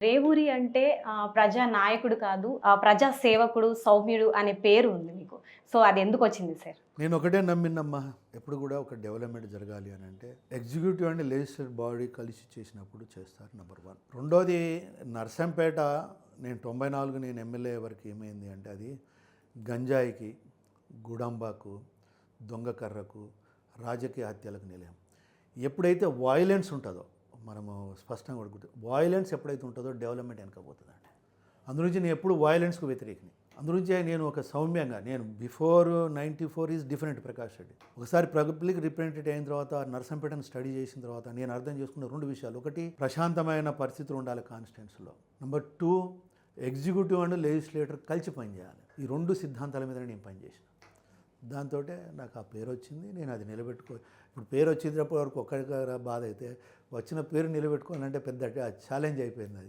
రేవూరి అంటే ప్రజా నాయకుడు కాదు ఆ, ప్రజా సేవకుడు సౌమ్యుడు అనే పేరు ఉంది మీకు. సో అది ఎందుకు వచ్చింది సార్? నేను ఒకటే నమ్మినమ్మా ఎప్పుడు కూడా ఒక డెవలప్మెంట్ జరగాలి అని అంటే ఎగ్జిక్యూటివ్ అండ్ లెజిస్లేటివ్ బాడీ కలిసి చేసినప్పుడు చేస్తారు నెంబర్ వన్. రెండోది నర్సంపేట నేను తొంభై నాలుగు నేను ఎమ్మెల్యే వరకు ఏమైంది అంటే అది గంజాయికి గుడంబాకు దొంగకర్రకు రాజకీయ హత్యలకు నిలయం. ఎప్పుడైతే వాయిలెన్స్ ఉంటుందో మనము స్పష్టంగా కొడుకుంటే గుర్తు వాయిలెన్స్ ఎప్పుడైతే ఉంటుందో డెవలప్మెంట్ వెనకపోతుందండి అందుగురించి నేను ఎప్పుడు వాయిలెన్స్కు వ్యతిరేకిని. అందుగురించే నేను ఒక సౌమ్యంగా నేను before ninety four is different Prakash Reddy. ఒకసారి పబ్లిక్ రిప్రజెంటేటివ్ అయిన తర్వాత నర్సంపేటను స్టడీ చేసిన తర్వాత నేను అర్థం చేసుకున్న రెండు విషయాలు. ఒకటి ప్రశాంతమైన పరిస్థితులు ఉండాలి కాన్స్టిట్యున్సీలో number two executive and legislator కలిసి పనిచేయాలి. ఈ రెండు సిద్ధాంతాల మీద నేను పనిచేసిన. దాంతో నాకు ఆ పేరు వచ్చింది నేను అది నిలబెట్టుకో ఇప్పుడు పేరు వచ్చేటప్పటి వరకు ఒక్కడికి బాధ అయితే వచ్చిన పేరు నిలబెట్టుకోవాలంటే పెద్ద ఛాలెంజ్ అయిపోయింది అది.